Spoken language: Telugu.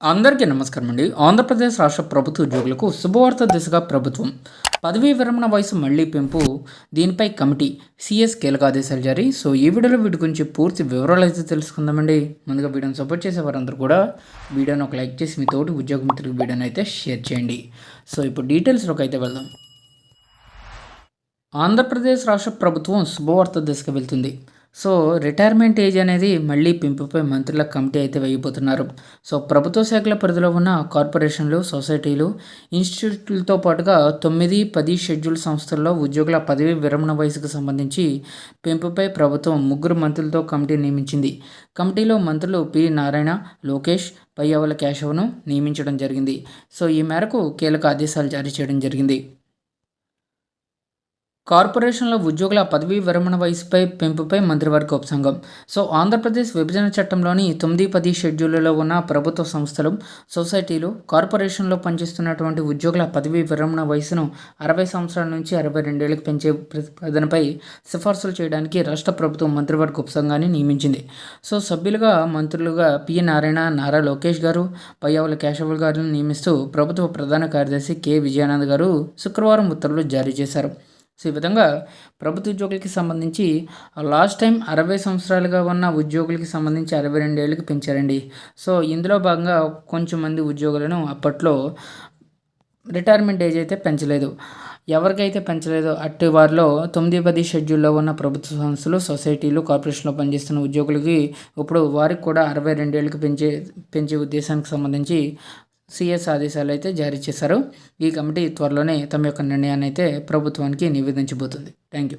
అందరికీ నమస్కారం అండి ఆంధ్రప్రదేశ్ రాష్ట్ర ప్రభుత్వ ఉద్యోగులకు శుభవార్త దిశగా ప్రభుత్వం పదవీ విరమణ వయసు మళ్ళీ పెంపు దీనిపై కమిటీ సిఎస్ కీలక ఆదేశాలు జారీ. సో ఈ వీడియోలో వీటి గురించి పూర్తి వివరాలు అయితే తెలుసుకుందామండి. ముందుగా వీడియోని సపోర్ట్ చేసే వారందరూ కూడా వీడియోని ఒక లైక్ చేసి మీ తోటి ఉద్యోగ మిత్రులకు వీడియోని అయితే షేర్ చేయండి. సో ఇప్పుడు డీటెయిల్స్లోకి అయితే వెళ్దాం. ఆంధ్రప్రదేశ్ రాష్ట్ర ప్రభుత్వం శుభవార్త దిశగా వెళ్తుంది. సో రిటైర్మెంట్ ఏజ్ అనేది మళ్ళీ పెంపుపై మంత్రుల కమిటీ అయితే వేయబోతున్నారు. సో ప్రభుత్వ శాఖల పరిధిలో ఉన్న కార్పొరేషన్లు సొసైటీలు ఇన్స్టిట్యూట్లతో పాటుగా తొమ్మిది పది షెడ్యూల్ సంస్థల్లో ఉద్యోగుల పదవి విరమణ వయసుకు సంబంధించి పెంపుపై ప్రభుత్వం ముగ్గురు మంత్రులతో కమిటీ నియమించింది. కమిటీలో మంత్రులు పి. నారాయణ లోకేష్ పయ్యవల కేశవను నియమించడం జరిగింది. సో ఈ మేరకు కీలక ఆదేశాలు జారీ చేయడం జరిగింది. కార్పొరేషన్ల ఉద్యోగుల పదవీ విరమణ వయసుపై పెంపుపై మంత్రివర్గ ఉపసంఘం. సో ఆంధ్రప్రదేశ్ విభజన చట్టంలోని తొమ్మిది పది షెడ్యూల్లో ఉన్న ప్రభుత్వ సంస్థలు సొసైటీలు కార్పొరేషన్లో పనిచేస్తున్నటువంటి ఉద్యోగుల పదవీ విరమణ వయసును అరవై సంవత్సరాల నుంచి అరవై రెండేళ్ళకు పెంచే ప్రతిపాదనపై సిఫార్సులు చేయడానికి రాష్ట్ర ప్రభుత్వం మంత్రివర్గ ఉపసంఘాన్ని నియమించింది. సో సభ్యులుగా మంత్రులుగా పి. నారాయణ నారా లోకేష్ గారు పయ్యావుల కేశవులు గారిని నియమిస్తూ ప్రభుత్వ ప్రధాన కార్యదర్శి కె. విజయానంద్ గారు శుక్రవారం ఉత్తర్వులు జారీ చేశారు. సో ఈ విధంగా ప్రభుత్వ ఉద్యోగులకి సంబంధించి లాస్ట్ టైం అరవై సంవత్సరాలుగా ఉన్న ఉద్యోగులకి సంబంధించి అరవై రెండేళ్ళకి పెంచారండి. సో ఇందులో భాగంగా కొంచెం మంది ఉద్యోగులను అప్పట్లో రిటైర్మెంట్ ఏజ్ అయితే పెంచలేదు. ఎవరికైతే పెంచలేదో అట్టి వారిలో తొమ్మిది పది షెడ్యూల్లో ఉన్న ప్రభుత్వ సంస్థలు సొసైటీలు కార్పొరేషన్లో పనిచేస్తున్న ఉద్యోగులకి ఇప్పుడు వారికి కూడా అరవై రెండేళ్ళకి పెంచే పెంచే ఉద్దేశానికి సంబంధించి సిఎస్ ఆదేశాలు అయితే జారీ చేశారు. ఈ కమిటీ త్వరలోనే తమ యొక్క నిర్ణయాన్ని అయితే ప్రభుత్వానికి నివేదించబోతుంది. Thank you